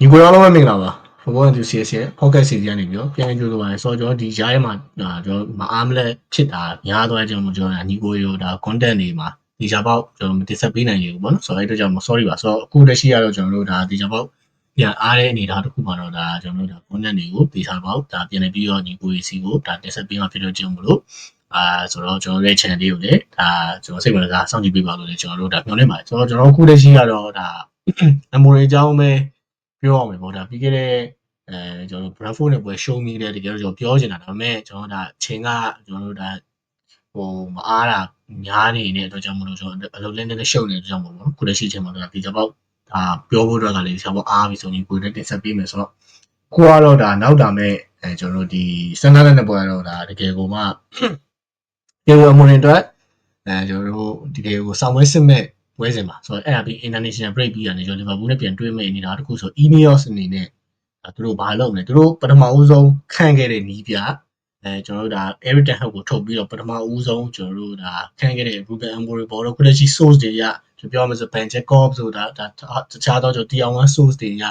ညီကိုရောလုံးဝမင်္ဂလာပါ football enthusiast ရဲ့ podcast series ကနေပြီးတော့ပြန်ကြိုးဆိုပါတယ်ဆိုတော့ကျွန်တော်ဒီကြားထဲမှာဒါကျွန်တော်မအားမလဲဖြစ်တာများသွားကျွန်တော်ကျွန်တော်ညီကိုရောဒါ content တွေမှာဒီချာပေါက်ကျွန်တော်မတင်ဆက်ပေးနိုင်ဘူးပေါ့နော်ဆိုတော့အဲ့အတွက်ကြောင့် sorry ပါဆိုတော့အခုတရှိရတော့ကျွန်တော်တို့ဒါဒီချာပေါက်ပြန်အားတဲ့အနေအထားတစ်ခုမှာတော့ဒါကျွန်တော်တို့ဒါ content တွေကိုဒီချာပေါက်ဒါပြန်နေပြီးတော့ညီကိုစီကိုဒါတင်ဆက်ပေးမှဖြစ်တော့ကျွန်တော်မလို့အာဆိုတော့ကျွန်တော်ရဲ့ channel လေးကိုလည်းဒါကျွန်တော်စိတ်ဝင်စားစောင့်ကြည့်ပေးပါလို့လည်းကျွန်တော်တို့ဒါမျှော်လင့်ပါတယ်ဆိုတော့ကျွန်တော်အခုတရှိရတော့ဒါ memory အကြောင်းပဲ ပြောရမယ်ပေါ့ဒါပြီးခဲ့တဲ့အဲကျွန်တော်တို့ Bradford နဲ့ပွဲ show me တဲ့တကယ်တော့ကျွန်တော်ပြောချင်တာဒါပေမဲ့ကျွန်တော်ဒါချိန်ကကျွန်တော်တို့ဒါဟိုမအားတာများနေတဲ့အတွက်ကြောင့်မလို့ကျွန်တော်အလုပ်လင်းနေတဲ့ show နေတဲ့အတွက်ကြောင့်မလို့ခုလက်ရှိချိန်မှာတော့ဒီကြောက်ဒါပြောဖို့အတွက်ကလည်းကျွန်တော်အားပြီဆိုရင်ကိုယ်တက်တင်ဆက်ပေးမယ်ဆိုတော့ကိုကတော့ဒါနောက်တာမဲ့အဲကျွန်တော်တို့ဒီစန္ဒနဲ့ပွဲတော့ဒါတကယ်ကိုမှပြေဝမွန်အတွက်အဲကျွန်တော်တို့ဒီကေကိုစောင့်ဝဲစစ်မဲ့ ပွဲစဉ်မှာဆိုတော့အဲ့ဒါပြီး international break ပြီးရတယ်ကျွန်တော်လီဗာပူးနဲ့ပြန်တွေ့မဲ့အနေထားတစ်ခုဆို Ineos အနေနဲ့သူတို့ဘာလုပ်မလဲသူတို့ပထမဦးဆုံးခံခဲ့တဲ့နီးပြအဲကျွန်တော်တို့ဒါ Eric Ten Hag ကိုထုတ်ပြီးတော့ပထမဦးဆုံးကျွန်တော်တို့ဒါခံခဲ့တဲ့ Ruben Amorim ဘောတော့ခုလက်ရှိ source တွေရကျွန်ပြောရမယ်ဆို Ben Jacob ဆိုတာဒါတခြားတော့ကျွန်တော်တရားဝင် source တွေရ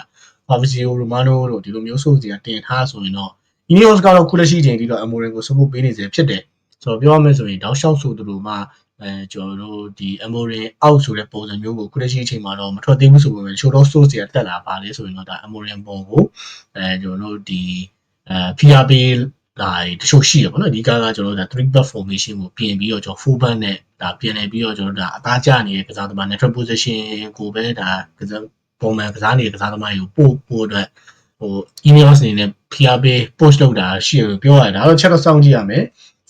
Fabrizio Romano တို့ဒီလိုမျိုး source တွေကတင်ထားဆိုရင်တော့ Ineos ကတော့ခုလက်ရှိချိန်ထိတော့ Amorim ကို support ပေးနေစေဖြစ်တယ်ဆိုတော့ပြောရမယ်ဆိုရင်တောက်လျှောက်ဆိုသူတို့မှ အဲကျွန်တော်တို့ဒီ Amorin out ဆိုတဲ့ပုံစံမျိုးကိုခုလက်ရှိအချိန်မှာတော့မထွက်သေးဘူးဆိုပေမဲ့ချိုးတော့ source တွေကတက်လာပါလေဆိုရင်တော့ဒါ Amorin ပုံကိုအဲကျွန်တော်တို့ဒီအဲ PRP လာတချို့ရှိရပါတော့အဓိကကကျွန်တော်တို့ဒါ3 back formation ကိုပြင်ပြီးတော့ကျွန်တော် full back နဲ့ဒါပြင်နေပြီးတော့ကျွန်တော်တို့ဒါအသားကျနေတဲ့ကစားသမား natural position ကိုပဲဒါကစားပုံမှန်ကစားနေတဲ့ကစားသမားတွေကိုပို့ပို့အတွက်ဟို Ineos အနေနဲ့ PRP push လုပ်တာရှိရပြောရတယ်ဒါတော့ချက်တော့စောင့်ကြည့်ရမယ်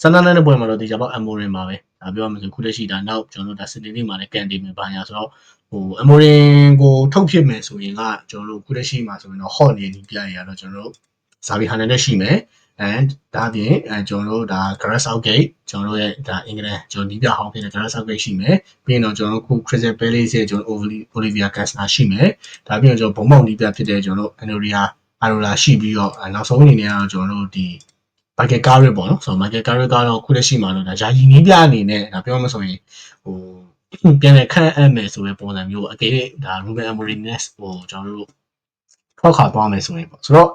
ဆန္ဒနဲ့ပွဲမှာတော့ဒီကြပေါ့ Amorin ပါပဲဒါပြောရမယ်ဆိုခုလက်ရှိဒါနောက်ကျွန်တော်တို့ဒါစနေနေ့မှာလည်းကန်တီမယ်ပါညာဆိုတော့ဟို Amorin ကိုထုတ်ဖြစ်မယ်ဆိုရင်ကကျွန်တော်တို့ခုလက်ရှိမှာဆိုရင်တော့ hot နေနေပြရတော့ကျွန်တော်တို့ဇာဗီဟန်နဲ့ရှိမယ် and ဒါပြင်အဲကျွန်တော်တို့ဒါ Gareth Southgate ကျွန်တော်တို့ရဲ့ဒါအင်္ဂလန်ကျွန်တော်ဒီပြဟောင်းဖြစ်တဲ့ Gareth Southgate ရှိမယ်ပြီးရင်တော့ကျွန်တော်တို့ခု Crystal Palace ရဲ့ကျွန်တော် Olivia Kastner ရှိမယ်ဒါပြင်ကျွန်တော်ဘုံမောင်ဒီပြဖြစ်တဲ့ကျွန်တော်တို့ Anoria Arola ရှိပြီးတော့နောက်ဆုံးအနေနဲ့ကတော့ကျွန်တော်တို့ဒီ Michael Carrick ပေါ့နော်ဆိုတော့ Michael Carrick ကတော့ခုလက်ရှိမှာတော့ဒါယာယီနည်းပြအနေနဲ့ဒါပြောမှဆိုရင်ဟိုပြန်လည်ခန့်အပ်မယ်ဆိုတဲ့ပုံစံမျိုးအကယ်၍ဒါ Ruben Amorim နဲ့ဟိုကျွန်တော်တို့ထောက်ခါသွားမယ်ဆိုရင်ပေါ့ဆိုတော့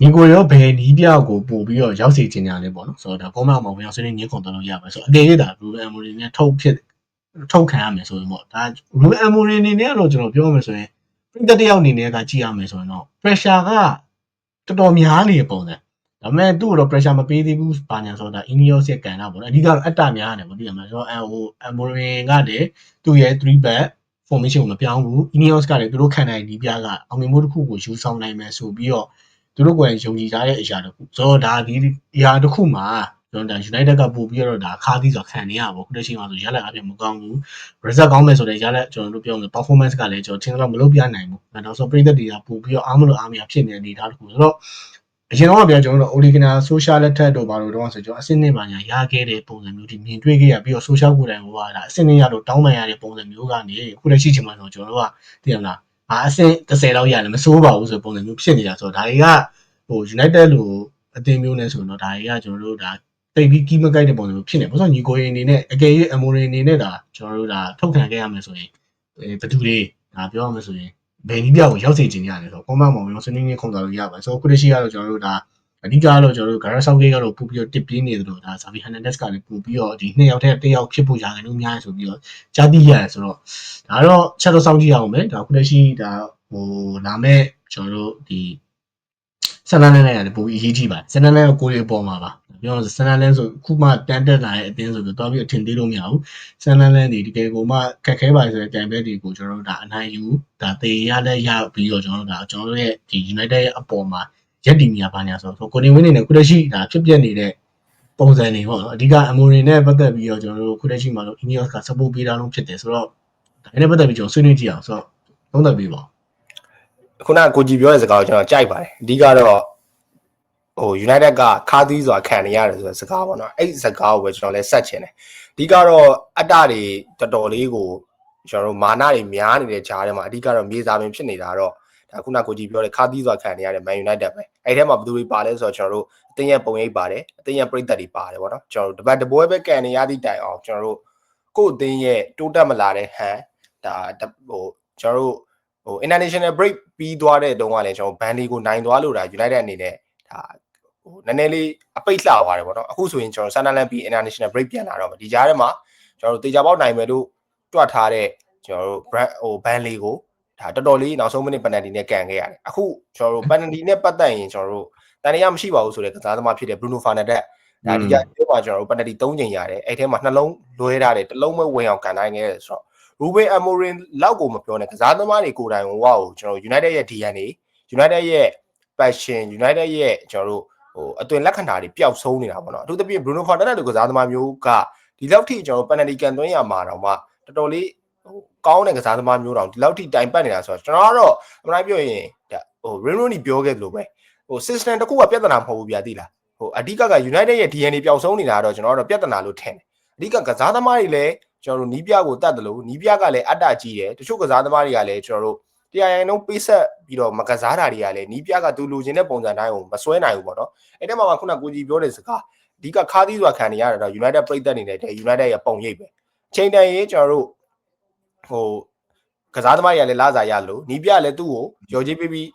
ညီကိုရောဘယ်နီးပြကိုပို့ပြီးတော့ရောက်စီချင်ကြလဲပေါ့နော်ဆိုတော့ဒါကောမောင်မောင်ဝင်အောင်ဆွေးနွေးညှိခုန်တော့လို့ရပါဆိုတော့အကယ်၍ဒါ Ruben Amorim နဲ့ထုတ်ဖြစ်ထုတ်ခံရမယ်ဆိုရင်ပေါ့ဒါ Ruben Amorim အနေနဲ့ကတော့ကျွန်တော်ပြောမှဆိုရင်ပြည်သက်တယောက်အနေနဲ့ကကြည့်ရမယ်ဆိုရင်တော့ pressure ကတော်တော်များနေပုံစံ ဒါပေမဲ့သူ့ကိုတော့ pressure မပေးသေးဘူးပါညာဆိုတာ Ineos ရဲ့ကန်တာပေါ့နော်အဓိကတော့အတ္တများတယ်ပေါ့ဒီမှာဆိုတော့အဲဟို Amorim ကတည်းသူ့ရဲ့3 back formation ကိုမပြောင်းဘူး Ineos ကလည်းသူတို့ခံနိုင်ဒီပြကအောင်မြင်မှုတစ်ခုကိုယူဆောင်နိုင်မယ်ဆိုပြီးတော့သူတို့ကိုယ်ယုံကြည်ကြတဲ့အရာတစ်ခုဆိုတော့ဒါဒီအရာတစ်ခုမှာကျွန်တော်ဒါ United ကပို့ပြီးတော့ဒါခါးသီးဆိုခံနေရပါဘူးခုတည်းရှိမှဆိုရလက်အပြင်မကောင်းဘူး result ကောင်းမယ်ဆိုတဲ့ရလက်ကျွန်တော်တို့ပြောမယ် performance ကလည်းကျွန်တော်ထင်တော့မလုပ်ပြနိုင်ဘူးအဲတော့ဆိုပြည်သက်တွေကပို့ပြီးတော့အားမလို့အားမရဖြစ်နေနေတာတစ်ခုဆိုတော့ အရင်တော့ပြောကျွန်တော်တို့ Oligana social လက်ထက်တို့ဘာလို့တော့ဆိုကျွန်တော်အစင်းနေပါညာရခဲ့တဲ့ပုံစံမျိုးဒီမြင်တွေ့ခဲ့ရပြီးတော့ social ကိုယ်တိုင်ဟိုကဒါအစင်းနေရလို့တောင်းပန်ရတဲ့ပုံစံမျိုးကနေခုလက်ရှိချိန်မှာဆိုကျွန်တော်တို့ကသိရမလားအာအစင်း30လောက်ရတယ်မစိုးပါဘူးဆိုပုံစံမျိုးဖြစ်နေတာဆိုတော့ဒါတွေကဟို United လို့အသင်းမျိုးနဲ့ဆိုတော့ဒါတွေကကျွန်တော်တို့ဒါတိတ်ပြီးကြီးမကိုက်တဲ့ပုံစံမျိုးဖြစ်နေဘာလို့ညီကိုရင်အနေနဲ့အကယ်၍အမိုရင်အနေနဲ့ဒါကျွန်တော်တို့ဒါထုတ်ခံခဲ့ရမယ်ဆိုရင်ဘယ်သူတွေဒါပြောရမယ်ဆိုရင် ဘယ်နည်းပြကိုရောက်စေချင်ကြရတယ်ဆိုတော့ comment မှာဝင်ဆွေးနွေးနေခုံတော်လို့ရပါတယ်ဆိုတော့ခုတရှိကတော့ကျွန်တော်တို့ဒါအဓိကတော့ကျွန်တော်တို့ Gareth Southgate ကတော့ပူပြီးတော့တစ်ပြင်းနေတယ်လို့ဒါ Xavi Hernandez ကလည်းပူပြီးတော့ဒီနှစ်ယောက်တည်းတစ်ယောက်ဖြစ်ဖို့ရာခိုင်နှုန်းများဆိုပြီးတော့ကြားသိရတယ်ဆိုတော့ဒါတော့ချက်တော့စောင့်ကြည့်အောင်မယ်ဒါခုတရှိဒါဟိုလာမဲ့ကျွန်တော်တို့ဒီဆန်နန်းနဲ့ရတယ်ပိုပြီးအရေးကြီးပါတယ်ဆန်နန်းနဲ့ကိုယ်ရေးပေါ်မှာပါ ပြောလို့ဆန်နန်းလန်းဆိုခုမှတန်တက်လာတဲ့အတင်းဆိုတော့တော်ပြီးအထင်သေးလို့မရဘူးဆန်နန်းလန်းဒီတကယ်ကိုမှခက်ခဲပါဆိုတဲ့တိုင်ပဲတွေကိုကျွန်တော်တို့ဒါအနိုင်ယူဒါတေရတဲ့ရပြီးတော့ကျွန်တော်တို့ဒါကျွန်တော်တို့ရဲ့ဒီ United ရဲ့အပေါ်မှာရက်တီမီယာပါညာဆိုတော့ကိုနေဝင်းနေနဲ့ခုတရှိဒါဖြစ်ပြနေတဲ့ပုံစံတွေပေါ့နော်အဓိကအမိုရီနဲ့ပတ်သက်ပြီးတော့ကျွန်တော်တို့ခုတရှိမှာလို့ Ineos က support ပေးတာလုံးဖြစ်တယ်ဆိုတော့ဒါနဲ့ပတ်သက်ပြီးကျွန်တော်ဆွေးနွေးကြည့်အောင်ဆိုတော့သုံးသပ်ပေးပါခုနကကိုကြီးပြောတဲ့စကားကိုကျွန်တော်ကြိုက်ပါတယ်အဓိကတော့ ဟို United ကခါးသီးစွာခံနေရတယ်ဆိုတဲ့စကားပေါ့နော်အဲ့ဒီစကားကိုပဲကျွန်တော်လည်းဆက်ချင်တယ်အဓိကတော့အတ္တတွေတော်တော်လေးကိုကျွန်တော်တို့မာနတွေများနေတဲ့ဂျားထဲမှာအဓိကတော့မြေစာပင်ဖြစ်နေတာတော့ဒါခုနကိုကြီးပြောတဲ့ခါးသီးစွာခံနေရတဲ့ Man United ပဲအဲ့ထဲမှာဘယ်သူတွေပါလဲဆိုတော့ကျွန်တော်တို့အသင်းရဲ့ပုံရိပ်ပါတယ်အသင်းရဲ့ပြိသက်တွေပါတယ်ပေါ့နော်ကျွန်တော်တို့တပတ်တပွဲပဲကန်နေရသည့်တိုင်အောင်ကျွန်တော်တို့ကိုယ့်အသင်းရဲ့တိုးတက်မလာတဲ့ဟန်ဒါဟိုကျွန်တော်တို့ဟဟို international break ပြီးသွားတဲ့တုန်းကလည်းကျွန်တော်ဘန်လီကိုနိုင်သွားလို့ဒါ United အနေနဲ့ဒါ ဟိုနည်းနည်းလေးအပိတ်လှသွားတယ်ပေါ့နော်အခုဆိုရင်ကျွန်တော် Sunderland ပြီး international break ပြန်လာတော့ဒီကြားထဲမှာကျွန်တော်တို့တေချာပေါက်နိုင်မယ်လို့တွက်ထားတဲ့ကျွန်တော်တို့ brand ဟိုဘန်လီကိုဒါတော်တော်လေးနောက်ဆုံးမိနစ်ပန်နတီနဲ့ကန်ခဲ့ရတယ်အခုကျွန်တော်တို့ပန်နတီနဲ့ပတ်သက်ရင်ကျွန်တော်တို့တန်ရရမရှိပါဘူးဆိုတဲ့ကစားသမားဖြစ်တဲ့ Bruno Fernandes ဒါဒီကဒီမှာကျွန်တော်တို့ပန်နတီ3ချိန်ရတယ်အဲ့ထဲမှာနှလုံးလွဲထားတယ်တစ်လုံးပဲဝင်အောင်ကန်နိုင်ခဲ့တယ်ဆိုတော့ Ruben Amorim လောက်ကိုမပြောနဲ့ကစားသမားတွေကိုယ်တိုင်ဝါကိုကျွန်တော် United ရဲ့ DNA United ရဲ့ passion United ရဲ့ကျွန်တော်တို့ ဟိုအသွင်လက္ခဏာတွေပျောက်ဆုံးနေတာပေါ့နော်အထူးသဖြင့် Bruno Fernandes လိုကစားသမားမျိုးကဒီလောက်ထိကျွန်တော် penalty ကန်သွင်းရမှာတော့မှတော်တော်လေးဟိုကောင်းတဲ့ကစားသမားမျိုးတောင်ဒီလောက်ထိတိုင်ပတ်နေတာဆိုတော့ကျွန်တော်ကတော့အမှန်တိုင်းပြောရင်ဟို Rinroni ပြောခဲ့သလိုပဲဟို system တစ်ခုကပြဿနာမဟုတ်ဘူးဗျာသိလားဟိုအဓိကက United ရဲ့ DNA ပျောက်ဆုံးနေတာတော့ကျွန်တော်ကတော့ပြဿနာလို့ထင်တယ်အဓိကကစားသမားတွေလည်းကျွန်တော်တို့နီးပြကိုတတ်တယ်လို့နီးပြကလည်းအတ္တကြီးတယ်တချို့ကစားသမားတွေကလည်းကျွန်တော်တို့ တရားရင်လုံးပေးဆက်ပြီးတော့မကစားတာတွေကလည်းနီးပြကသူလူချင်းတဲ့ပုံစံတိုင်းကိုမစွဲနိုင်ဘူးပေါ့နော်အဲ့တက်မှာခုနကကိုကြီးပြောတဲ့စကားအဓိကခါးသီးစွာခံနေရတာတော့ United ပြိသက်နေတဲ့ United ရဲ့ပုံရိပ်ပဲချိန်တန်ရေးကျွန်တော်တို့ဟိုကစားသမားတွေကလည်းလာစားရလို့နီးပြလည်းသူ့ကိုရော်ကြီးပြီးပြီး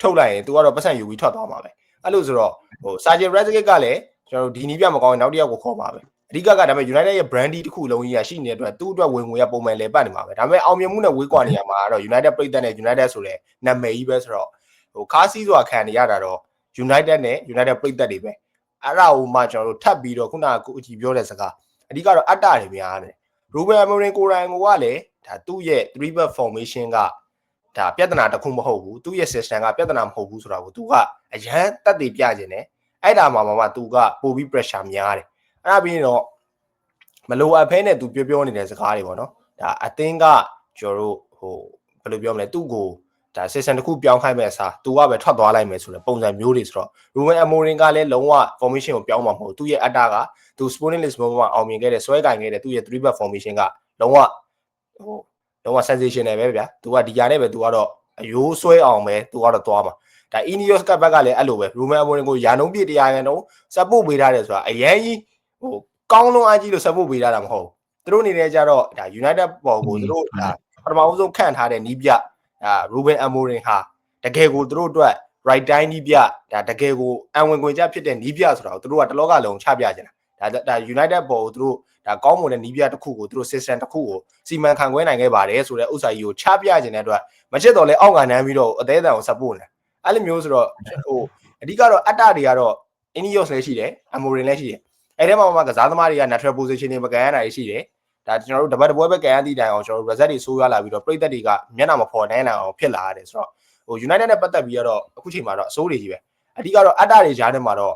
ထုတ်လိုက်ရင်သူကတော့ပတ်စံယူပြီးထွက်သွားမှာပဲအဲ့လိုဆိုတော့ဟို Sergio Ramos ကလည်းကျွန်တော်တို့ဒီနီးပြမကောင်းရင်နောက်တစ်ယောက်ကိုခေါ်ပါပဲ အဓိကကဒါပေမဲ့ United ရဲ့ brandy တစ်ခုလုံးကြီးရရှိနေတဲ့အတွက်သူ့အတွက်ဝင်ငွေရပုံမှန်လဲပတ်နေမှာပဲဒါပေမဲ့အောင်မြင်မှုနဲ့ဝေးကွာနေရမှာကတော့ United ပြည်သက်နဲ့ United ဆိုတဲ့နာမည်ကြီးပဲဆိုတော့ဟိုခါးစီးစွာခံနေရတာတော့ United နဲ့ United ပြည်သက်တွေပဲအဲ့ဒါဟိုမှကျွန်တော်တို့ထပ်ပြီးတော့ခုနကကိုအကြည့်ပြောတဲ့စကားအဓိကတော့အတ္တတွေများတယ် Ruben Amorim ကိုရိုင်ကိုကလည်းဒါသူ့ရဲ့3 back formation ကဒါပြဿနာတစ်ခုမဟုတ်ဘူးသူ့ရဲ့ system ကပြဿနာမဟုတ်ဘူးဆိုတာကိုသူကအရန်တက်တည်ပြခြင်းနဲ့အဲ့ဒါမှမှမှသူကပိုပြီး pressure များတယ် အဲ့ဒါပြီးရင်တော့မလိုအပ်ဖဲနဲ့သူပြောပြောနေတဲ့စကားတွေပေါ့နော်ဒါအသင်းကကျွန်တော်တို့ဟိုဘယ်လိုပြောမလဲသူ့ကိုဒါ system တစ်ခုပြောင်းခိုင်းမဲ့အစားသူကပဲထွက်သွားလိုက်မယ်ဆိုတဲ့ပုံစံမျိုးတွေဆိုတော့ Ruben Amorim ကလည်းလုံးဝ formation ကိုပြောင်းမှာမဟုတ်သူ့ရဲ့အတ္တကသူ Sporting Lisbon မှာအောင်မြင်ခဲ့တဲ့ဆွဲကင်ခဲ့တဲ့သူ့ရဲ့3 back formation ကလုံးဝဟိုလုံးဝ sensational ပဲဗျာသူကဒီကြားနဲ့ပဲသူကတော့အယိုးဆွဲအောင်ပဲသူကတော့သွားမှာဒါ Ineos ကဘက်ကလည်းအဲ့လိုပဲ Ruben Amorim ကိုယာနှုံးပြတရားကန်တော့ support ပေးထားတယ်ဆိုတာအရင်ကြီး ဟိုကောင်းလုံးအားကြီးလို့ support ပေးထားတာမဟုတ်ဘူးသူတို့အနေနဲ့ကြတော့ဒါ United ပေါ်ကိုသူတို့ဒါပထမဆုံးခန့်ထားတဲ့နီးပြဒါ Ruben Amorim ဟာတကယ်ကိုသူတို့အတွက် right time နီးပြဒါတကယ်ကိုအံဝင်ခွင်ကြဖြစ်တဲ့နီးပြဆိုတော့သူတို့ကတလောကလုံးချပြကြတာဒါဒါ United ပေါ်ကိုသူတို့ဒါကောင်းမွန်တဲ့နီးပြတစ်ခုကိုသူတို့ system တစ်ခုကိုစီမံခန့်ခွဲနိုင်ခဲ့ပါတယ်ဆိုတဲ့ဥစ္စာကြီးကိုချပြခြင်းတဲ့အတွက်မချစ်တော့လဲအောက်ကနမ်းပြီးတော့အသေးအံကို support နေအဲ့လိုမျိုးဆိုတော့ဟိုအဓိကတော့အတ္တတွေကတော့ Ineos လည်းရှိတယ် Amorim လည်းရှိတယ် အဲ့ထဲမှာမှကစားသမားတွေက natural position တွေမကန်ရတာရှိတယ်ဒါကျွန်တော်တို့တပတ်တပွဲပဲကန်ရသည့်တိုင်အောင်ကျွန်တော်တို့ result တွေဆိုးရလာပြီးတော့ပြည်သက်တွေကမျက်နှာမဖော်နိုင်နိုင်အောင်ဖြစ်လာရတယ်ဆိုတော့ဟို United နဲ့ပတ်သက်ပြီးတော့အခုချိန်မှာတော့အစိုးတွေကြီးပဲအဓိကတော့အတ္တတွေကြားထဲမှာတော့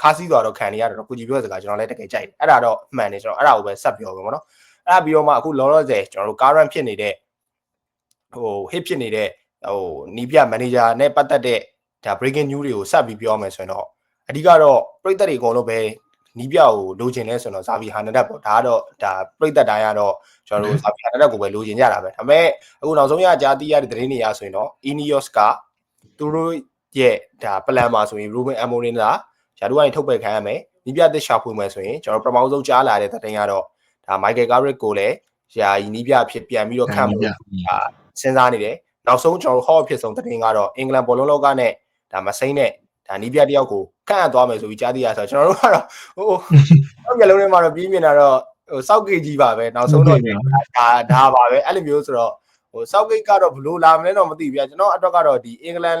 ခါးစည်းသွားတော့ခံနေရတော့ကိုကြည်ပြောစကားကျွန်တော်လည်းတကယ်ကြိုက်တယ်အဲ့ဒါတော့မှန်တယ်ကျွန်တော်အဲ့ဒါကိုပဲဆက်ပြောပဲပေါ့နော်အဲ့ဒါပြီးတော့မှအခုလောလောဆယ်ကျွန်တော်တို့ current ဖြစ်နေတဲ့ဟို hit ဖြစ်နေတဲ့ဟိုနီးပြ manager နဲ့ပတ်သက်တဲ့ဒါ breaking news တွေကိုဆက်ပြီးပြောမယ်ဆိုရင်တော့အဓိကတော့ပြည်သက်တွေအကုန်လုံးပဲ နီးပြကိုလိုချင်လဲဆိုတော့ဇာဗီဟာနဒတ်ပေါ့ဒါကတော့ဒါပြည်သက်တိုင်းကတော့ကျွန်တော်တို့ဇာဗီဟာနဒတ်ကိုပဲလိုချင်ကြတာပဲဒါပေမဲ့အခုနောက်ဆုံးရကြားသိရတဲ့သတင်းတွေအရဆိုရင်တော့ Ineos ကသူတို့ရဲ့ဒါ plan မှာဆိုရင် Ruben Amorim ကယာဒူကနေထုတ်ပယ်ခံရမယ်နီးပြသစ်ရှာဖွေမယ်ဆိုရင်ကျွန်တော်ပထမဆုံးကြားလာတဲ့သတင်းကတော့ဒါ Michael Carrick ကိုလည်းယာယီနီးပြဖြစ်ပြန်ပြီးတော့ခံဖို့ဒါစဉ်းစားနေတယ်နောက်ဆုံးကျွန်တော်ဟော့ဖြစ်ဆုံးသတင်းကတော့အင်္ဂလန်ဘောလုံးလောကနဲ့ဒါမစိမ့်နဲ့ ဒါနီးပြတယောက်ကိုခန့်အပ်သွားမယ်ဆိုပြီးကြားသိရဆိုတော့ကျွန်တော်တို့ကတော့ဟိုတော့မျိုးလုံးထဲမှာတော့ပြီးမြင်တာတော့ဟိုစောက်ကေကြီးပါပဲနောက်ဆုံးတော့ဒါဒါပါပဲအဲ့လိုမျိုးဆိုတော့ဟိုစောက်ကေကတော့ဘလို့လာမလဲတော့မသိဘူးဗျာကျွန်တော်အတွက်ကတော့ဒီအင်္ဂလန်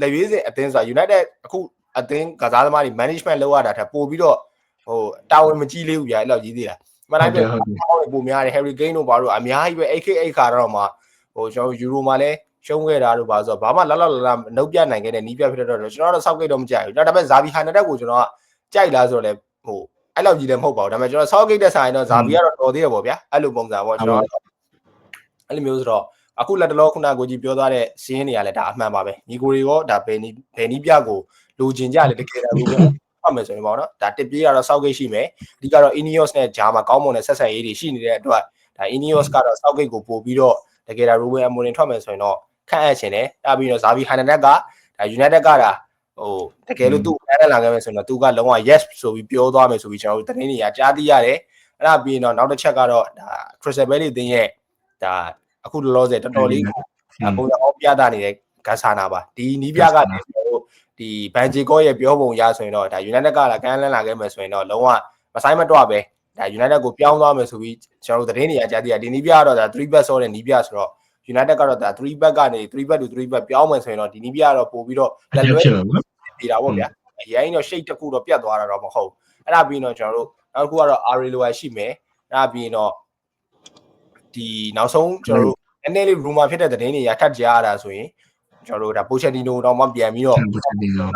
လက်ရွေးစင်အသင်းဆိုတာ United အခုအသင်းကစားသမားတွေ management လုပ်ရတာထပ်ပို့ပြီးတော့ဟိုတာဝန်မကြီးလေးဘူးဗျာအဲ့လောက်ကြီးသေးတာမနိုင်ပြဟောပုံများတယ် Harry Kane တို့ဘာလို့အများကြီးပဲ AKA ခါတော့မှဟိုကျွန်တော်ယူရိုမှာလည်း ရှုံးခဲ့တာတို့ပါဆိုတော့ဘာမှလောက်လောက်လာနှုတ်ပြနိုင်ခဲ့တဲ့နီးပြဖြစ်တော့ကျွန်တော်တော့စောက်ကိတ်တော့မကြိုက်ဘူးဒါပေမဲ့ဇာဗီဟာနတက်ကိုကျွန်တော်ကကြိုက်လားဆိုတော့လေဟိုအဲ့လောက်ကြီးလည်းမဟုတ်ပါဘူးဒါပေမဲ့ကျွန်တော်စောက်ကိတ်တဲ့ဆိုင်တော့ဇာဗီကတော့တော်သေးတယ်ပေါ့ဗျာအဲ့လိုပုံစံပေါ့ကျွန်တော်အဲ့လိုမျိုးဆိုတော့အခုလက်တလောခုနကိုကြီးပြောသွားတဲ့စီးရင်တွေကလည်းဒါအမှန်ပါပဲညီကိုတွေရောဒါဘယ်နီးဘယ်နီးပြကိုလိုချင်ကြလေတကယ်တော့ဘူးဖတ်မယ်ဆိုရင်ပေါ့နော်ဒါတစ်ပြေးကတော့စောက်ကိတ်ရှိမယ်အဓိကတော့ Ineos နဲ့ဂျာမှာကောင်းမွန်တဲ့ဆက်ဆံရေးတွေရှိနေတဲ့အတွက်ဒါ Ineos ကတော့စောက်ကိတ်ကိုပို့ပြီးတော့တကယ်တော့ Ruben Amorim ထွက်မယ်ဆိုရင်တော့ ခန့်အပ်ခြင်းတယ်အဲ့ပြီးတော့ဇာဗီဟန်နက်ကဒါ United ကဒါဟိုတကယ်လို့သူ့အဲ့လာခဲ့မယ်ဆိုရင်တော့သူကလုံးဝ yes ဆိုပြီးပြောသွားမယ်ဆိုပြီးကျွန်တော်တို့သတင်းတွေကကြားသိရတယ်အဲ့ဒါပြီးရင်တော့နောက်တစ်ချက်ကတော့ဒါ Crystal Palace တင်းရဲ့ဒါအခုလောလောဆယ်တော်တော်လေးဒါပုံစံအောင်ပြသနေတဲ့ဂတ်ဆာနာပါဒီနီးပြကလည်းကျွန်တော်တို့ဒီဘန်ဂျီကောရဲ့ပြောပုံရဆိုရင်တော့ဒါ United ကလာကမ်းလန်းလာခဲ့မယ်ဆိုရင်တော့လုံးဝမဆိုင်မတော့ပဲဒါ United ကိုပြောင်းသွားမယ်ဆိုပြီးကျွန်တော်တို့သတင်းတွေအကြတည်းဒီနီးပြကတော့ဒါ3 back ဆောတဲ့နီးပြဆိုတော့ United ကတော့ဒါ3 back ကနေ3 back to 3 back ပြောင်းမယ်ဆိုရင်တော့ဒီနီးပြကတော့ပို့ပြီးတော့အကျဖြစ်မှာပေါ့နော်ပြေတာပေါ့ဗျာအရင်တော့ shape တစ်ခုတော့ပြတ်သွားတာတော့မဟုတ်အဲ့ဒါပြီးရင်တော့ကျွန်တော်တို့နောက်တစ်ခုကတော့ Ari Loa ရှိမယ်အဲ့ဒါပြီးရင်တော့ဒီနောက်ဆုံးကျွန်တော်တို့နည်းနည်းလေး rumor ဖြစ်တဲ့သတင်းတွေရထပ်ကြားရတာဆိုရင်ကျွန်တော်တို့ဒါ Pochettino တော့မှပြန်ပြီးတော့ဘူချက်ဒီတော့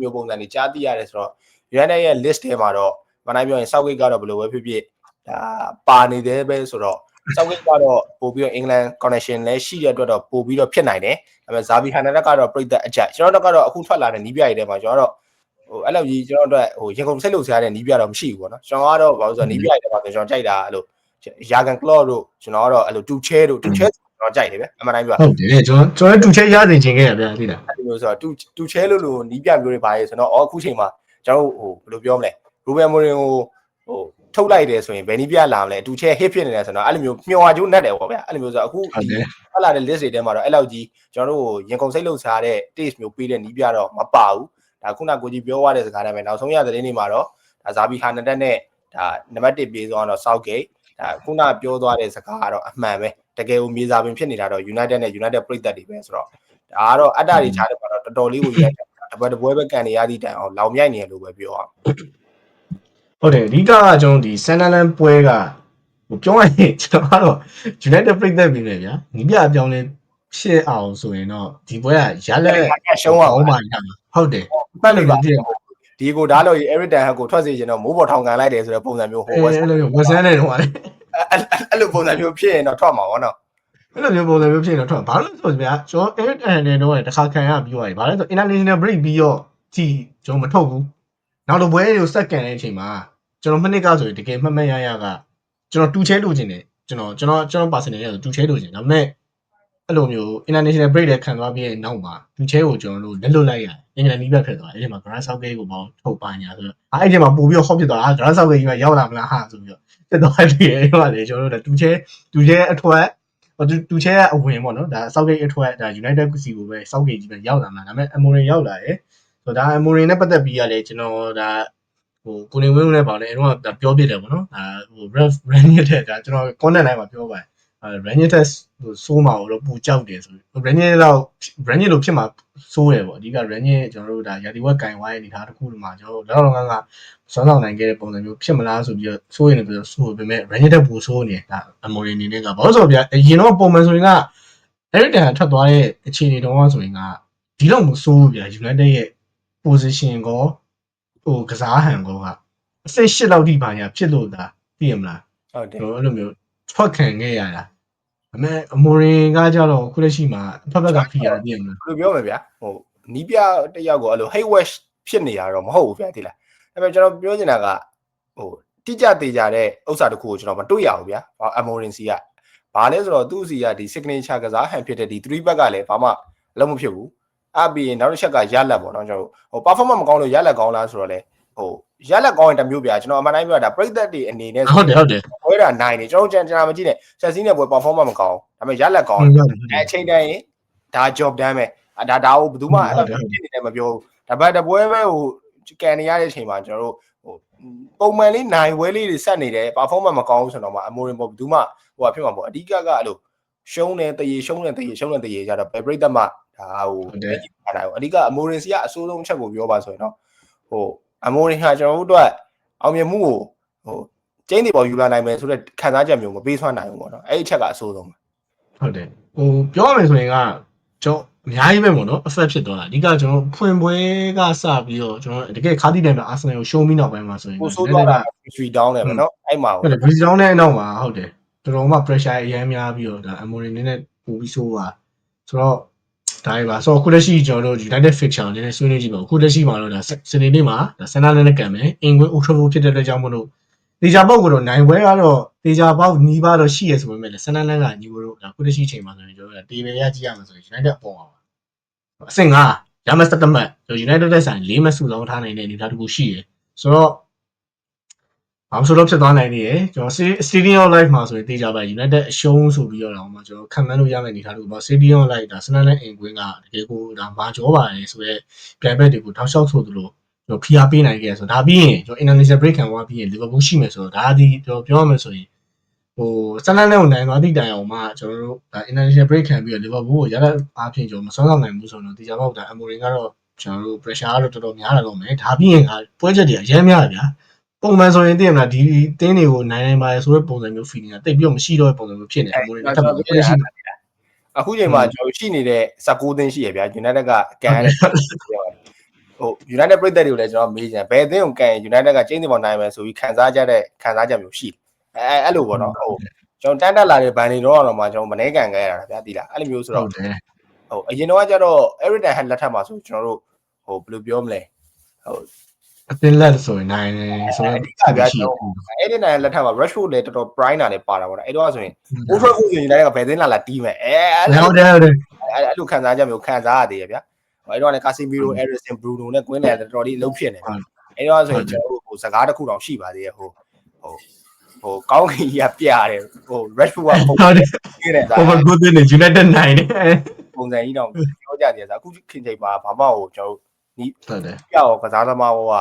မျိုးပုံစံတွေကြားသိရတယ်ဆိုတော့ United ရဲ့ list ထဲမှာတော့မနိုင်ပြောရင် Southgate ကတော့ဘယ်လိုပဲဖြစ်ဖြစ်ဒါပါနေသေးပဲဆိုတော့ Southgate ကတော့ပို့ပြီးတော့ England connection လည်းရှိတဲ့အတွက်တော့ပို့ပြီးတော့ဖြစ်နိုင်တယ်ဒါပေမဲ့ Zabi Hernandez ကတော့ပြိသက်အကြိုက်ကျွန်တော်တို့ကတော့အခုထွက်လာတဲ့နီးပြရည်ထဲမှာကျွန်တော်တို့ဟိုအဲ့လိုကြီးကျွန်တော်တို့ဟိုရေကုန်စိတ်လို့ဆရာတဲ့နီးပြတော့မရှိဘူးပေါ့နော်ကျွန်တော်ကတော့ဘာလို့ဆိုတော့နီးပြရည်ထဲမှာကျွန်တော်ကြိုက်တာအဲ့လို Jurgen Klopp တို့ကျွန်တော်ကတော့အဲ့လို two chair တို့ two chair ကျွန်တော်ကြိုက်တယ်ဗျအမှန်တိုင်းပြောဟုတ်တယ်ကျွန်တော်ကျွန်တော်တူချက်ရသိချင်ခဲ့ရဗျာသိလားအဲ့လိုဆိုတော့တူတူချဲလို့လို့နီးပြမျိုးတွေပါရဲဆိုတော့အော်အခုချိန်မှာကျွန်တော်တို့ဟိုဘယ်လိုပြောမလဲရူဘယ်မိုရင်ကိုဟို ထုတ်လိုက်တယ်ဆိုရင်ဘယ်နီးပြလာမလဲတူချဲ hit ဖြစ်နေတယ်ဆိုတော့အဲ့လိုမျိုးမျော်ကြိုးနဲ့တယ်ပေါ့ဗျာအဲ့လိုမျိုးဆိုတော့အခုဟုတ်ဒီတယ်ဖတ်လာတဲ့ list တွေထဲမှာတော့အဲ့လောက်ကြီးကျွန်တော်တို့ရင်ကုန်စိတ်လှုပ်ရှားတဲ့ taste မျိုးပေးတဲ့နီးပြတော့မပါဘူးဒါခုနကကိုကြီးပြောရတဲ့စကားတိုင်းပဲနောက်ဆုံးရသတင်းတွေမှာတော့ဒါဇာဘီဟာနတက်နဲ့ဒါနံပါတ်1ပြေးသွားတော့ Southgate ဒါခုနပြောသွားတဲ့စကားကတော့အမှန်ပဲတကယ်ကိုမြေစာပင်ဖြစ်နေတာတော့ United နဲ့ United ပြည်သက်တွေပဲဆိုတော့ဒါကတော့အတ္တတွေချားတယ်မှာတော့တော်တော်လေးကိုရိုက်တယ်တပတ်တပွဲပဲကန်နေရသည့်တိုင်အောင်လောင်မြိုက်နေရလို့ပဲပြောအောင် ဟုတ်တယ်အဓိကကကျွန်တော်ဒီဆန်နလန်ပွဲကဟိုပြောရရင်ကျွန်တော်ကတော့ United ပြိသက်ပြီးတယ်ဗျာညီပြအပြောင်းလဲဖြစ်အောင်ဆိုရင်တော့ဒီပွဲကရလက်ရှုံးအောင်ဟုတ်ပါရဟုတ်တယ်ပတ်လို့ပါဒီကိုဓာတ်လို့ Eric Ten Hag ကိုထွက်စေချင်တော့မိုးပေါ်ထောင်ကန်လိုက်တယ်ဆိုတဲ့ပုံစံမျိုးဟိုအဲ West အဲ့လိုဝက်ဆန်တဲ့တော့လေအဲ့လိုပုံစံမျိုးဖြစ်ရင်တော့ထွက်မှာပေါ့နော်အဲ့လိုမျိုးပုံစံမျိုးဖြစ်နေတော့ထွက်ဘာလို့ဆိုဗျာကျွန်တော် Eric Anden တော့တခါခံရပြီးသွားပြီဘာလဲဆို international break ပြီးတော့ကြည်ကျွန်တော်မထုတ်ဘူး နောက်တော့ပွဲတွေကိုစက္ကန့်တဲ့အချိန်မှာကျွန်တော်မိနစ်ကဆိုရင်တကယ်မှတ်မှတ်ရရကကျွန်တော်တူချဲလိုချင်တယ်ကျွန်တော်ကျွန်တော်ကျွန်တော် personal ရဲ့တူချဲလိုချင်ဒါပေမဲ့အဲ့လိုမျိုး international break တွေခံသွားပြီးတဲ့နောက်မှာတူချဲကိုကျွန်တော်တို့လက်လွတ်လိုက်ရတယ်အင်္ဂလန်နီးဘက်ဖြစ်သွားတယ်အဲ့ဒီမှာ Grand Southgate ကိုပေါင်းထုတ်ပါညာဆိုတော့အဲ့ဒီမှာပို့ပြီးတော့ဟော့ဖြစ်သွားတာ Grand Southgate ကြီးကရောက်လာမလားဟာဆိုပြီးတော့တက်သွားတယ်အဲ့ဒီမှာလေကျွန်တော်တို့တူချဲတူချဲအထွက်ဟိုတူတူချဲကအဝင်ပေါ့နော်ဒါ Southgate အထွက်ဒါ United စီကိုပဲ Southgate ကြီးပဲရောက်လာမှာဒါပေမဲ့ Amorin ရောက်လာတယ် ဆိုတော့ဒါ Amorin နဲ့ပတ်သက်ပြီးရလေကျွန်တော်ဒါဟိုကိုနေဝင်းဦးနဲ့ပါလေအဲ့တော့ဒါပြောပြတယ်ပေါ့နော်ဒါဟို Ref Ranier တဲ့ဒါကျွန်တော် content တိုင်းမှာပြောပါတယ်အဲ Ranier တဲ့ဟိုစိုးမှာတော့ပူကြောက်တယ်ဆိုပြီး Ranier တော့ Ranier လို့ဖြစ်မှာစိုးတယ်ပေါ့အဓိက Ranier ကျွန်တော်တို့ဒါရာဒီဝက်ကင်ဝိုင်းအနေထားတစ်ခုမှာကျွန်တော်တို့လောက်လောက်ကစွမ်းဆောင်နိုင်ခဲ့တဲ့ပုံစံမျိုးဖြစ်မလားဆိုပြီးတော့စိုးရင်လည်းစိုးပေမဲ့ Ranier တဲ့ပူစိုးနေဒါ Amorin အနေနဲ့ကဘာလို့ဆိုတော့ဗျာအရင်တော့ပုံမှန်ဆိုရင်က Eric Ten ထွက်သွားတဲ့အခြေအနေတုန်းကဆိုရင်ကဒီလောက်မဆိုးဘူးဗျာ United ရဲ့ position ကောဟိုကစားဟန်ကောကအစိတ်ရှစ်လောက်ထိပါညာဖြစ်လို့ဒါသိရမလားဟုတ်တယ်ကျွန်တော်အဲ့လိုမျိုးထွက်ခံခဲ့ရတာဒါပေမဲ့အမိုရင်ကကြတော့ခုလက်ရှိမှာအဖက်ဖက်ကဖိရသိရမလားဘယ်လိုပြောမလဲဗျာဟိုနီးပြတစ်ယောက်ကိုအဲ့လို hate wash ဖြစ်နေရတော့မဟုတ်ဘူးဗျာဒီလားအဲ့မဲ့ကျွန်တော်ပြောချင်တာကဟိုတိကျသေးကြတဲ့ဥစ္စာတစ်ခုကိုကျွန်တော်မတွေ့ရဘူးဗျာအမိုရင်စီကဘာလဲဆိုတော့သူ့စီကဒီ signature ကစားဟန်ဖြစ်တဲ့ဒီ3 back ကလည်းဘာမှလုံးမဖြစ်ဘူး အပြီးရင်နောက်တစ်ချက်ကရလက်ပေါ့နော်ကျွန်တော်ဟို performance မကောင်းလို့ရလက်ကောင်းလားဆိုတော့လေဟိုရလက်ကောင်းရင်တစ်မျိုးဗျာကျွန်တော်အမှန်တိုင်းပြောတာပြိသက်တွေအနေနဲ့ဟုတ်တယ်ဟုတ်တယ်ပွဲတာနိုင်နေကျွန်တော်ကျွန်တော်မကြည့်နဲ့ဆက်စီးနဲ့ပွဲ performance မကောင်းဒါပေမဲ့ရလက်ကောင်းဟုတ်တယ်ဟုတ်တအဲယ်အချိန်တန်ရင်ဒါ job တန်းပဲအဒါဒါကိုဘယ်သူမှအဲ့လိုဖြစ်နေတယ်မပြောဘူးဒါပေမဲ့တပွဲပဲဟိုကန်နေရတဲ့အချိန်မှာကျွန်တော်တို့ဟိုပုံမှန်လေးနိုင်ဝဲလေးတွေဆက်နေတယ် performance မကောင်းဘူးဆိုတော့မှအမိုရင်ပေါ့ဘယ်သူမှဟိုဟာဖြစ်မှာပေါ့အဓိကကအဲ့လိုရှုံးတယ်တရေရှုံးတယ်တရေရှုံးတယ်တရေကြတော့ဘယ်ပြိသက်မှ ဒါဟိုအဲ့ဒါကိုအဓိကအမိုရင်စီကအဆိုးဆုံးချက်ကိုပြောပါဆိုရင်တော့ဟိုအမိုရင်ဟာကျွန်တော်တို့အတွက်အောင်မြင်မှုကိုဟိုကျင်းနေပေါ်ယူလာနိုင်မယ်ဆိုတော့ခံစားချက်မျိုးမပေးဆွမ်းနိုင်ဘူးပေါ့နော်အဲ့ဒီချက်ကအဆိုးဆုံးဟုတ်တယ်ဟိုပြောရမယ်ဆိုရင်ကကျွန်တော်အများကြီးပဲပေါ့နော် effect ဖြစ်သွားတာအဓိကကျွန်တော်ဖွင့်ပွဲကစပြီးတော့ကျွန်တော်တကယ်ခါတိတယ်မှာ Arsenal ကိုရှုံးပြီးနောက်ပိုင်းမှာဆိုရင်ကိုဆိုးတော့တာ3 down တယ်ဗောနော်အဲ့မှာဟုတ်တယ် Bridge down နဲ့နောက်မှာဟုတ်တယ်တော်တော်မှ pressure အရမ်းများပြီးတော့ဒါ Amorin နည်းနည်းပို့ပြီးဆိုးပါဆိုတော့ ဒါပဲပါဆိုတော့ခုလက်ရှိကျွန်တော်တို့ United fixture နည်းနည်းဆွေးနွေးကြည့်ပါဦးခုလက်ရှိမှာတော့ဒါစနေနေ့မှာဒါဆန်နာလည်းနဲ့ကံမယ်အင်ကွင်း Old Trafford ဖြစ်တဲ့အတွက်ကြောင့်မလို့တေချာပေါက်ကတော့နိုင်ပွဲကတော့တေချာပေါက်နီးပါတော့ရှိရဆိုပေမဲ့လည်းဆန်နာလန်ကညီကိုတို့ဒါခုလက်ရှိအချိန်မှာဆိုရင်ကျွန်တော်တို့တေဘယ်ရကြည့်ရမှာဆိုရင် United အပေါ်ပါအဆင့်9ရမစတမတ် United တဲ့ဆိုင်၄မှတ်စုဆောင်ထားနိုင်တဲ့အနေအထားတစ်ခုရှိရယ်ဆိုတော့ ဘာလို့ဆိုတော့ဖြစ်သွားနိုင်နေရယ်ကျွန်တော် Stadium Live မှာဆိုရင်တေးကြပါ United အရှုံးဆိုပြီးတော့တော့မှကျွန်တော်ခံမှန်းလို့ရမယ့်အနေထားလို့ပေါ့ Stadium Live ဒါစနလက်အင်ကွင်းကတကယ်ကိုဒါမာကြောပါတယ်ဆိုတော့ပြိုင်ဘက်တွေကိုထောက်လျှောက်ဆိုသလိုကျွန်တော်ဖိအားပေးနိုင်ခဲ့ဆိုဒါပြီးရင်ကျွန်တော် International Break ခံသွားပြီးရင် Liverpool ရှိမယ်ဆိုတော့ဒါဒီကျွန်တော်ပြောရမယ်ဆိုရင်ဟိုစနလက်ကိုနိုင်သွားသည့်တိုင်အောင်မှကျွန်တော်တို့ဒါ International Break ခံပြီးတော့ Liverpool ကိုရတဲ့အားဖြင့်ကျွန်တော်မစွမ်းဆောင်နိုင်ဘူးဆိုတော့တေချာပေါက်ဒါ Amorim ကတော့ကျွန်တော်တို့ pressure ကတော့တော်တော်များလာတော့မယ်ဒါပြီးရင်ကပွဲချက်တွေအများများဗျာ ပုံမှန်ဆိုရင်သိရမလားဒီတင်းတွေကိုနိုင်နိုင်ပါလေဆိုတဲ့ပုံစံမျိုး feeling ကတိတ်ပြီးတော့မရှိတော့တဲ့ပုံစံမျိုးဖြစ်နေတယ်မိုးတွေတက်ပြီးပြည့်ရှိနေအခုချိန်မှာကျွန်တော်ရှိနေတဲ့16သင်းရှိရဗျာ United ကကန်ရတယ်ဟို United ပြည်သက်တွေကိုလည်းကျွန်တော်မေးချင်ဘယ်အသင်းကိုကန် United ကကျင်းတင်ပေါ်နိုင်မယ်ဆိုပြီးခံစားကြတဲ့ခံစားချက်မျိုးရှိတယ်အဲအဲ့လိုပေါ့နော်ဟိုကျွန်တော်တန်းတက်လာတဲ့ဘန်နေတော့တော့မှကျွန်တော်မနေကန်ခဲ့ရတာဗျာတိလားအဲ့လိုမျိုးဆိုဟုတော့တ်တယ်ဟိုအရင်တော့ကျတော့ Everton ဟက်လက်ထက်မှာဆိုကျွန်တော်တို့ဟိုဘယ်လိုပြောမလဲဟို အသင်းလက်ဆိုရင်နိုင်တယ်ဆိုတော့အဓိကဗျာကျွန်တော်အဲ့ဒီနိုင်လက်ထက်မှာ Rashford လည်းတော်တော် prime တာလည်းပါတာပေါ့နော်အဲ့တော့ဆိုရင် Old Trafford ဆိုရင် United ကဘယ်သင်းလာလာတီးမယ်အဲအဲ့လိုဟုတ်တယ်ဟုတ်တယ်အဲ့အဲ့လိုခံစားချက်မျိုးခံစားရသေးရဗျာအဲ့တော့လည်း Casemiro, Eriksen, Bruno နဲ့ Quinn လည်းတော်တော်လေးအလုပ်ဖြစ်နေတယ်အဲ့တော့ဆိုရင်ကျွန်တော်တို့ဟိုစကားတစ်ခုတောင်ရှိပါသေးရဲ့ဟိုဟိုဟိုကောင်းကင်ကြီးကပြရတယ်ဟို Rashford ကပုံဟုတ်တယ်ပြနေတယ် over good နဲ့ United နိုင်တယ်ပုံစံကြီးတော့ပြောကြတယ်ဆိုအခုခင်ချိန်မှာဘာမှဟိုကျွန်တော်တို့ဟုတ်တယ်ပြရောကစားသမားဟိုက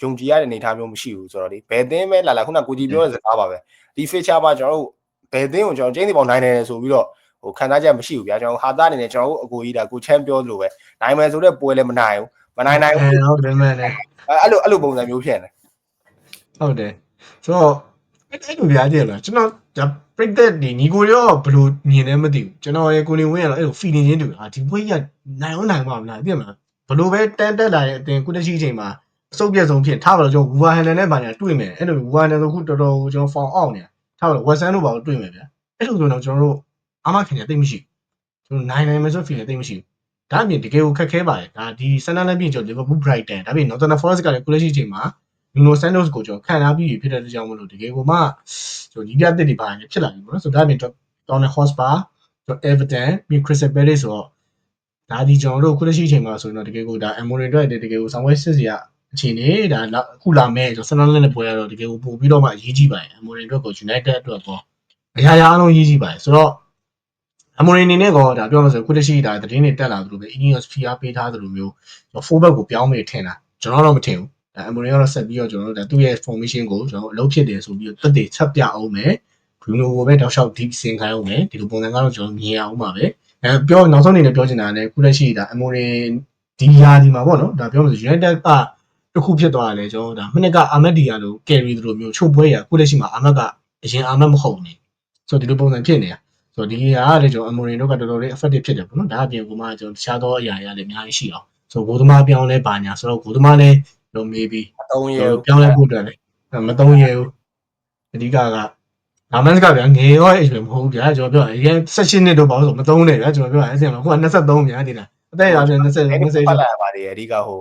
ယုံကြည်ရတဲ့အနေအထားမျိုးမရှိဘူးဆိုတော့ဒီဘယ်သင်းပဲလာလာခုနကိုကြီးပြောတဲ့စကားပါပဲဒီ feature မှာကျွန်တော်တို့ဘယ်သင်းကိုကျွန်တော်ကျင်းစီပေါင်းနိုင်တယ်ဆိုပြီးတော့ဟိုခံစားချက်မရှိဘူးဗျာကျွန်တော်ဟာသားအနေနဲ့ကျွန်တော်တို့အကိုကြီးဒါကိုချမ်းပြောသလိုပဲနိုင်မယ်ဆိုတဲ့ပွဲလည်းမနိုင်ဘူးမနိုင်နိုင်ဘူးဟုတ်တယ်មែနဲ့အဲ့လိုအဲ့လိုပုံစံမျိုးဖြစ်နေဟုတ်တယ်ဆိုတော့အဲ့အဲ့လိုပြားကြည့်လားကျွန်တော်ဒါ break that ဒီညီကိုရောဘယ်လိုမြင်လဲမသိဘူးကျွန်တော်ရေကိုနေဝင်းရတော့အဲ့လို feeling ချင်းတူတာဒီဘွေးကနိုင်အောင်နိုင်ပါမလားသိမလားဘယ်လိုပဲတန်းတက်လာတဲ့အတင်ကုတရှိအချိန်မှာအ စုပ်ပြတ်ဆုံးဖြစ်ထားပါတော့ကျွန်တော်ဝူဝါဟန်လန်နဲ့ဗာညာတွေ့မယ်အဲ့လိုဝူဝါဟန်လန်ဆိုခုတော်တော်ကျွန်တော် form out နေတာထားပါတော့ဝက်ဆန်တို့ဘာလို့တွေ့မယ်ဗျအဲ့လိုဆိုတော့ကျွန်တော်တို့အမခင်ရသိမရှိဘူးကျွန်တော်နိုင်နိုင်မယ်ဆို feeling သိမရှိဘူးဒါအပြင်တကယ်ကိုခက်ခဲပါတယ်ဒါဒီဆန်နာလည်းပြင်ကျွန်တော် Liverpool Brighton ဒါပြင် Northern Forest ကလည်းကုတရှိအချိန်မှာ Nuno Santos ကိုကျွန်တော်ခံထားပြီးဖြစ်တဲ့ကြောင့်မလို့တကယ်ကိုမှကျွန်တော်ဒီပြတက်တွေပါနေဖြစ်လာပြီပေါ့နော်ဆိုတော့ဒါပြင် Tottenham Hotspur ကျွန်တော် Everton ပြီး Crystal Palace ဆိုတော့ဒါဒီကျွန်တော်တို့ခုလက်ရှိအချိန်မှာဆိုရင်တော့တကယ်ကိုဒါ Amorim အတွက်တကယ်ကိုဆောင်ဝဲစစ်စီရ အခြေအနေဒါအခုလာမဲ့ကျွန်တော်ဆန်နလန်နဲ့ပွဲရတော့တကယ်ကိုပို့ပြီးတော့မှအရေးကြီးပါတယ် Amorim အတွက်ကို United အတွက်ကောအရာရာအလုံးရေးကြီးပါတယ်ဆိုတော့ Amorim အနေနဲ့ကောဒါပြောမှဆိုခုလက်ရှိဒါသတင်းတွေတက်လာသလိုပဲ Ineos PR ပေးထားသလိုမျိုးကျွန်တော် fullback ကိုပြောင်းမယ်ထင်တာကျွန်တော်တော့မထင်ဘူးဒါအမိုရီကတော့ဆက်ပြီးတော့ကျွန်တော်တို့ဒါသူ့ရဲ့ formation ကိုကျွန်တော်အလုပ်ဖြစ်တယ်ဆိုပြီးတော့တက်တည်ချက်ပြအောင်မယ်ဘရူနိုကိုပဲတောက်လျှောက် deep စင်ခိုင်းအောင်မယ်ဒီလိုပုံစံကတော့ကျွန်တော်မြင်ရအောင်ပါပဲအဲပြောနောက်ဆုံးအနေနဲ့ပြောချင်တာလည်းခုလက်ရှိဒါအမိုရီဒီယာဒီမှာပေါ့နော်ဒါပြောမှဆို United က တစ်ခုဖြစ်သွားတယ်ကျွန်တော်ဒါမနစ်ကအာမက်ဒီယာလို carry သလိုမျိုးချုပ်ပွဲရခုလက်ရှိမှာအာမက်ကအရင်အာမက်မဟုတ်နေဆိုတော့ဒီလိုပုံစံဖြစ်နေတာဆိုတော့ဒီဟာကလည်းကျွန်တော်အမိုရီတို့ကတော်တော်လေး effective ဖြစ်တယ်ပေါ့နော်ဒါအပြင်ကမှကျွန်တော်တခြားသောအရာတွေလည်းအများကြီးရှိအောင်ဆိုတော့ဂိုးသမားပြောင်းလဲပါညာဆိုတော့ဂိုးသမားလည်းတော့ maybe အတုံးရဲပြောင်းလဲဖို့အတွက်လေမတုံးရဘူးအဓိကကနာမန်စကဗျာငယ်ရောအိမ်ပဲမဟုတ်ဘူးဗျာကျွန်တော်ပြောအရင်16နှစ်တော့ဘာလို့ဆိုမတုံးနဲ့ဗျာကျွန်တော်ပြောအဲ့ဒီမှာခုက23ဗျာဒီလားအသက်အရွယ်20အဲ့ဒီ20ဖတ်လာပါတယ်အဓိကဟို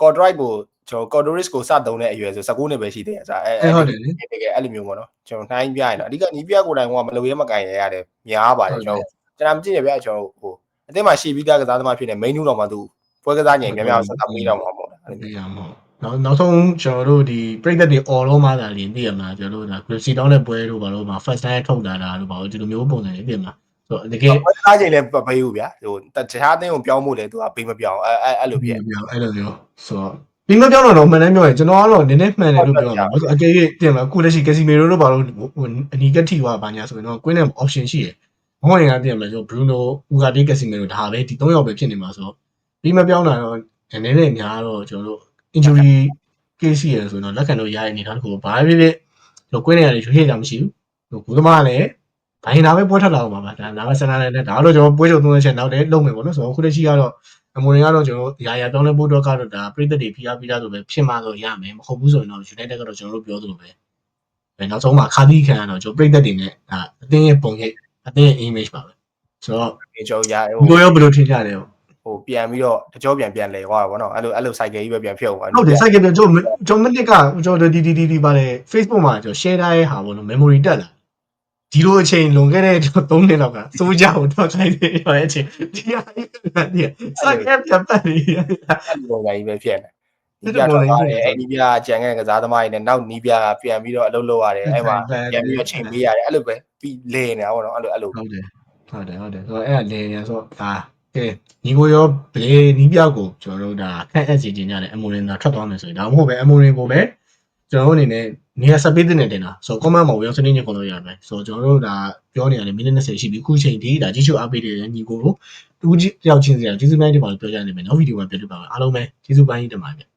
Cordright ကို ကျွန်တော် Cordoris ကိုစသုံးတဲ့အရွယ်ဆို19နှစ်ပဲရှိသေးတယ်ဆိုအဲအဲ့ဟုတ်တယ်လေတကယ်အဲ့လိုမျိုးပေါ့နော်ကျွန်တော်နှိုင်းပြရင်တော့အဓိကနီးပြကိုယ်တိုင်ကမလိုရဲမကင်ရရတယ်များပါတယ်ကျွန်တော်ကျွန်တော်မကြည့်ရဗျာကျွန်တော်ဟိုအတင်းမှာရှေ့ပြီးသားကစားသမားဖြစ်နေ main 2တော့မှသူပွဲကစားညင်များများဆက်တာပြီးတော့မှာပေါ့အဲ့လိုဒီရမဟုတ်နောက်နောက်ဆုံးကျွန်တော်တို့ဒီပြိသက်တွေ all လုံးမှသာလင်းသိရမှာကျွန်တော်တို့ဒါ Chrissy တောင်းတဲ့ပွဲတို့ဘာလို့မှာ first time ထုတ်လာတာတို့ဘာလို့ဒီလိုမျိုးပုံစံလေးသိမှာဆိုတော့တကယ်ပွဲကစားချိန်လည်းပေးဘူးဗျာဟိုတခြားအသင်းကိုပြောင်းဖို့လည်းသူကပေးမပြောင်းအဲအဲအဲ့လိုဖြစ်ပြောအဲ့လိုမျိုးဆိုတော့ ပြီးမပြောင်းတော့တော့မှန်တယ်ပြောရင်ကျွန်တော်ကတော့နည်းနည်းမှန်တယ်လို့ပြောတာဘာလို့အကယ်၍တင်လာခုလက်ရှိကက်စီမီရိုတို့ဘာလို့အနီကတိဝါဘာညာဆိုရင်တော့ကွင်းနဲ့ option ရှိတယ်မဟုတ်ရင်ကတင်မယ်ဆိုဘရူနိုဥဂါဒီကက်စီမီရိုဒါပဲဒီ၃ယောက်ပဲဖြစ်နေမှာဆိုတော့ပြီးမပြောင်းတာတော့နည်းနည်းလေးများတော့ကျွန်တော်တို့ injury case ရှိရဆိုရင်တော့လက်ခံလို့ရတဲ့အနေထားတစ်ခုဘာပဲဖြစ်ဖြစ်လို့ကွင်းနဲ့ရတယ်ရွှေ့ရတာမရှိဘူးဟိုကူသမားလည်းဘိုင်းနာပဲပွဲထွက်လာအောင်ပါပါဒါနာမဆန္ဒလည်းဒါတော့ကျွန်တော်ပွဲချုပ်သုံးချက်နောက်လည်းလုံးမယ်ပေါ့နော်ဆိုတော့ခုလက်ရှိကတော့ အမိုရင်ကတော့ကျွန်တော်ရာရာပြောင်းလဲဖို့တော့ကတော့ဒါပြည်သက်တွေဖိအားပေးတာဆိုပဲဖြစ်မှတော့ရမယ်မဟုတ်ဘူးဆိုရင်တော့ United ကတော့ကျွန်တော်တို့ပြောသလိုပဲအဲနောက်ဆုံးမှာခါသီးခံရတော့ကျွန်တော်ပြည်သက်တွေနဲ့ဒါအသင်းရဲ့ပုံရိပ်အသင်းရဲ့ image ပါပဲဆိုတော့ဒီကြောရဘိုးရောဘယ်လိုထင်ကြလဲဟိုပြန်ပြီးတော့တကြောပြန်ပြန်လဲသွားတာပေါ့နော်အဲ့လိုအဲ့လို cycle ကြီးပဲပြန်ဖြစ်သွားဟုတ်တယ်စိုက်ကပြန်ကျွန်တော်ကျွန်တော်မနစ်ကကျွန်တော်ဒီဒီဒီဒီပါလေ Facebook မှာကျွန်တော် share ထားတဲ့ဟာပေါ့နော် memory တက်လာ ဒီလိုအချိန်လွန်ခဲ့တဲ့ကျွန်တော်3နှစ်လောက်ကစိုးကြအောင်တော့ခိုင်းနေရတဲ့အချိန်ဒီဟာကြီးကတည်းကစိုက်ကပြန်ပတ်နေရအဲ့လိုပုံစံကြီးပဲဖြစ်နေနီးပြထွက်သွားတယ်အဲ့နီးပြကြံခဲ့ကစားသမားတွေနဲ့နောက်နီးပြကပြန်ပြီးတော့အလုပ်လုပ်ရတယ်အဲ့မှာပြန်ပြီးတော့ချိန်ပေးရတယ်အဲ့လိုပဲပြီးလေနေတာပေါ့နော်အဲ့လိုအဲ့လိုဟုတ်တယ်ဟုတ်တယ်ဟုတ်တယ်ဆိုတော့အဲ့ဒါလေနေဆိုတော့ဒါကဲညီကိုရောဘလေနီးပြကိုကျွန်တော်တို့ဒါခန့်အပ်စီခြင်းကြတယ်အမိုရင်သာထွက်သွားမယ်ဆိုရင်ဒါမှမဟုတ်ပဲအမိုရင်ကိုပဲကျွန်တော်တို့အနေနဲ့ နေရာဆက်ပေးတဲ့နေတင်တာဆိုတော့ comment မှာဝင်ရောက်ဆွေးနွေးညှိနှိုင်းလို့ရမယ်ဆိုတော့ကျွန်တော်တို့ဒါပြောနေရတယ်မိနစ်20ရှိပြီအခုချိန်ဒီဒါကြီးချိုအားပေးတဲ့ညီကိုကိုတူကြီးတယောက်ချင်းစီကကျေးဇူးပိုင်းတင်ပါလို့ပြောကြနေမယ်နောက်ဗီဒီယိုမှာပြောပြပါမယ်အားလုံးပဲကျေးဇူးပိုင်းတင်ပါတယ်